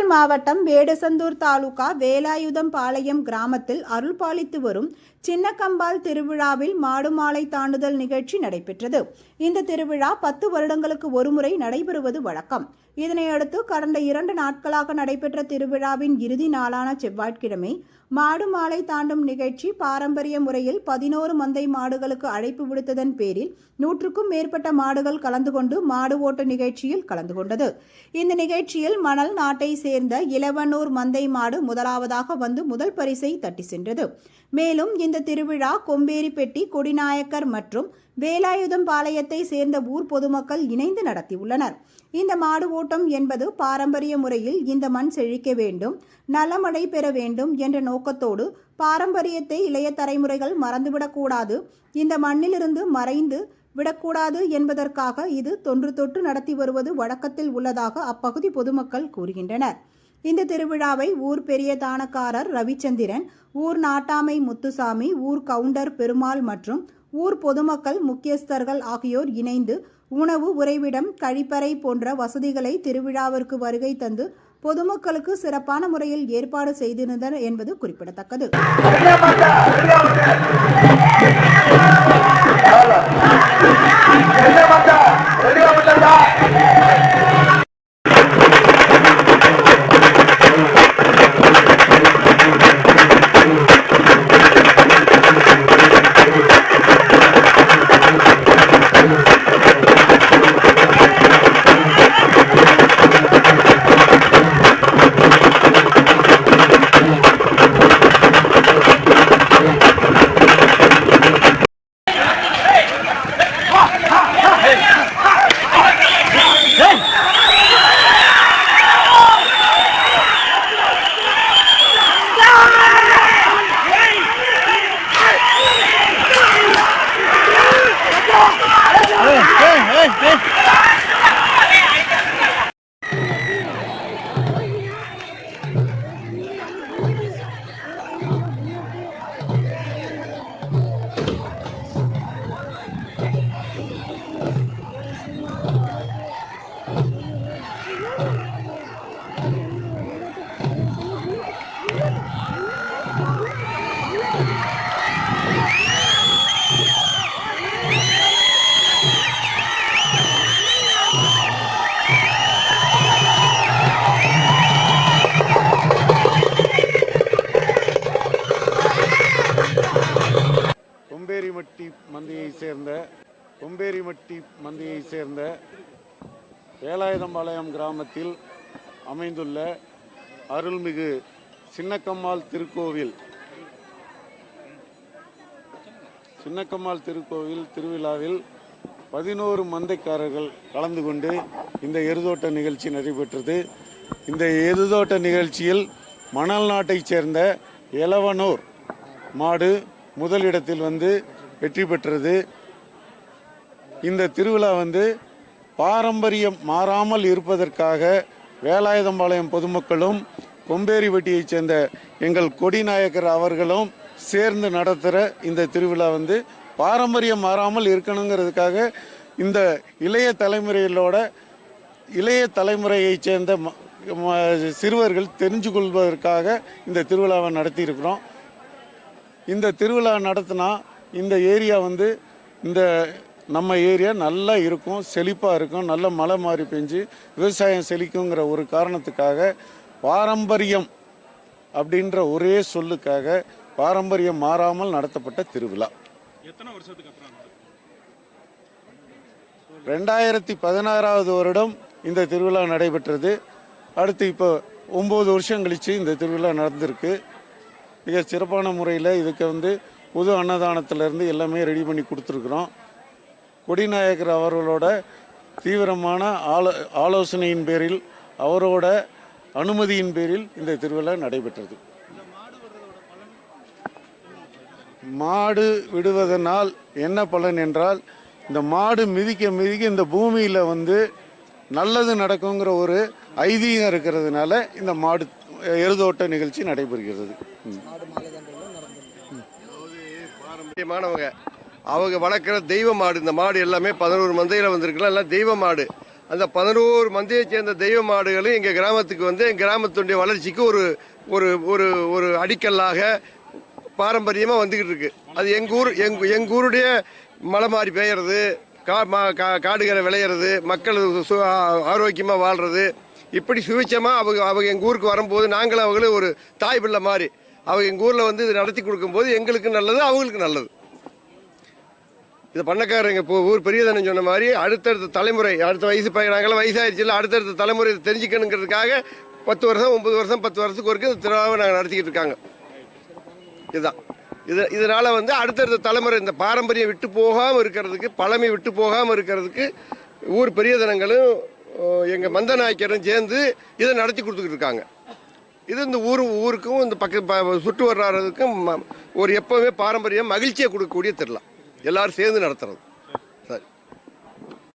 மாவட்டம் வேடசந்தூர் தாலுகா வேலாயுதம் பாளையம் கிராமத்தில் அருள்பாலித்து வரும் சின்னக்கம்பால் திருவிழாவில் மாடு மாலை தாண்டுதல் நிகழ்ச்சி நடைபெற்றது. இந்த திருவிழா பத்து வருடங்களுக்கு ஒருமுறை நடைபெறுவது வழக்கம். இதனையடுத்து கடந்த இரண்டு நாட்களாக நடைபெற்ற திருவிழாவின் இறுதி நாளான செவ்வாய்க்கிழமை மாடு மாலை தாண்டும் நிகழ்ச்சி பாரம்பரிய முறையில் பதினோரு மந்தை மாடுகளுக்கு அழைப்பு விடுத்ததன் பேரில் நூற்றுக்கும் மேற்பட்ட மாடுகள் கலந்து கொண்டு மாடு ஓட்ட நிகழ்ச்சியில் கலந்து கொண்டது. இந்த நிகழ்ச்சியில் மணல் நாட்டை சேர்ந்த இளவனூர் மந்தை மாடு முதலாவதாக வந்து முதல் பரிசை தட்டி சென்றது. மேலும் இந்த திருவிழா கொம்பேரிப்பெட்டி கொடிநாயக்கர் மற்றும் வேலாயுதம் பாளையத்தை சேர்ந்த ஊர் பொதுமக்கள் இணைந்து நடத்தியுள்ளனர். இந்த மாடு ஓட்டம் என்பது பாரம்பரிய முறையில் இந்த மண் செழிக்க வேண்டும் நலமடை பெற வேண்டும் என்ற நோக்கத்தோடு பாரம்பரியத்தை இளைய தலைமுறைகள் மறந்துவிடக்கூடாது இந்த மண்ணிலிருந்து மறைந்து விடக்கூடாது என்பதற்காக இது தொன்று தொட்டு நடத்தி வருவது வழக்கத்தில் உள்ளதாக அப்பகுதி பொதுமக்கள் கூறுகின்றனர். இந்த திருவிழாவை ஊர் பெரிய தானக்காரர் ரவிச்சந்திரன் ஊர் நாட்டாமை முத்துசாமி ஊர் கவுண்டர் பெருமாள் மற்றும் ஊர் பொதுமக்கள் முக்கியஸ்தர்கள் ஆகியோர் இணைந்து உணவு உறைவிடம் கழிப்பறை போன்ற வசதிகளை திருவிழாவிற்கு வருகை தந்து பொதுமக்களுக்கு சிறப்பான முறையில் ஏற்பாடு செய்திருந்தனர் என்பது குறிப்பிடத்தக்கது. கொம்பேரிமட்டி மந்தியை சேர்ந்த கொம்பேரிமட்டி மந்தியை சேர்ந்த வேலாயுதம்பாளையம் கிராமத்தில் அமைந்துள்ள அருள்மிகு சின்னக்கம்மாள் திருக்கோவில் சின்னக்கம்மாள் திருக்கோவில் திருவிழாவில் பதினோரு மந்தைக்காரர்கள் கலந்து கொண்டு இந்த எருதோட்ட நிகழ்ச்சி நடைபெற்றது. இந்த எருதோட்ட நிகழ்ச்சியில் மணல் நாட்டைச் சேர்ந்த எலவனூர் மாடு முதலிடத்தில் வந்து வெற்றி பெற்றது. இந்த திருவிழா வந்து பாரம்பரியம் மாறாமல் இருப்பதற்காக வேலாயுதம்பாளையம் பொதுமக்களும் கொம்பேரிவட்டியைச் சேர்ந்த எங்கள் கொடிநாயக்கர் அவர்களும் சேர்ந்து நடத்துகிற இந்த திருவிழா வந்து பாரம்பரியம் மாறாமல் இருக்கணுங்கிறதுக்காக இந்த இளைய தலைமுறைகளோட இளைய தலைமுறையைச் சேர்ந்த ம- சிறுவர்கள் தெரிஞ்சு கொள்வதற்காக இந்த திருவிழாவை நடத்தியிருக்கிறோம். இந்த திருவிழா நடத்தினா இந்த ஏரியா வந்து இந்த நம்ம ஏரியா நல்லா இருக்கும் செழிப்பாக இருக்கும் நல்ல மழை மாறி பெஞ்சு விவசாயம் செழிக்குங்கிற ஒரு காரணத்துக்காக பாரம்பரியம் அப்படின்ற ஒரே சொல்லுக்காக பாரம்பரியம் மாறாமல் நடத்தப்பட்ட திருவிழா. எத்தனை வருஷத்துக்கு அப்புறம்? ரெண்டாயிரத்தி பதினாறாவது வருடம் இந்த திருவிழா நடைபெற்றது. அடுத்து இப்போ ஒம்பது வருஷம் கழித்து இந்த திருவிழா நடந்திருக்கு. மிக சிறப்பான முறையில் இதுக்கு வந்து புது அன்னதானத்திலேருந்து எல்லாமே ரெடி பண்ணி கொடுத்துருக்குறோம். கொடிநாயக்கர் அவர்களோட தீவிரமான ஆலோ ஆலோசனையின் பேரில் அவரோட அனுமதியின் பேரில் இந்த திருவிழா நடைபெற்றது. மாடு விடுவதனால் என்ன பலன் என்றால் இந்த மாடு மிதிக்க மிதிக்க இந்த பூமியில் வந்து நல்லது நடக்குங்கிற ஒரு ஐதீகம் இருக்கிறதுனால இந்த மாடு எருதோட்ட நிகழ்ச்சி நடைபெறுகிறது. பாரம்பரியமானவங்க. அவங்க வளர்க்குற தெய்வ மாடு இந்த மாடு எல்லாமே பதினோரு மந்தையில் வந்திருக்கலாம் எல்லாம் தெய்வ மாடு. அந்த பதினோரு மந்தையை சேர்ந்த தெய்வ மாடுகளும் எங்கள் கிராமத்துக்கு வந்து எங்கள் கிராமத்துடைய வளர்ச்சிக்கு ஒரு ஒரு ஒரு ஒரு அடிக்கல்லாக பாரம்பரியமாக வந்துக்கிட்டு இருக்கு. அது எங்கள் ஊர் எங் எங்கள் ஊருடைய மலை மாறி பெய்யறது கா மா கா காடுகளை விளையிறது மக்கள் சு ஆரோக்கியமாக வாழ்கிறது இப்படி சுவிச்சமாக அவங்க அவங்க எங்கள் ஊருக்கு வரும்போது நாங்களும் அவங்களும் ஒரு தாய் பிள்ளை மாதிரி. அவங்க எங்கள் ஊரில் வந்து இது நடத்தி கொடுக்கும்போது எங்களுக்கு நல்லது அவங்களுக்கு நல்லது. இது பண்ணக்காரங்க இப்போ ஊர் பெரியதனம் சொன்ன மாதிரி அடுத்தடுத்த தலைமுறை அடுத்த வயசு பையன் நாங்களாம் இல்லை அடுத்தடுத்த தலைமுறை இதை தெரிஞ்சுக்கணுங்கிறதுக்காக பத்து வருஷம் ஒன்பது வருஷம் பத்து வருஷத்துக்கு வரைக்கும் இந்த திருவிழாவை நாங்கள் நடத்திக்கிட்டு இருக்காங்க. இதுதான். இது இதனால் வந்து அடுத்தடுத்த தலைமுறை இந்த பாரம்பரியம் விட்டு போகாமல் இருக்கிறதுக்கு பழமை விட்டு போகாமல் இருக்கிறதுக்கு ஊர் பெரியதனங்களும் எங்கள் மந்த நாயக்கரும் சேர்ந்து இதை நடத்தி கொடுத்துக்கிட்டு இருக்காங்க. இது இந்த ஊர் ஊருக்கும் இந்த பக்க ப- சுற்று வர்றதுக்கும் ம- ஒரு எப்பவுமே பாரம்பரியம் மகிழ்ச்சியை கொடுக்கக்கூடிய திருவிழா. எல்லாரும் சேர்ந்து நடத்துறது.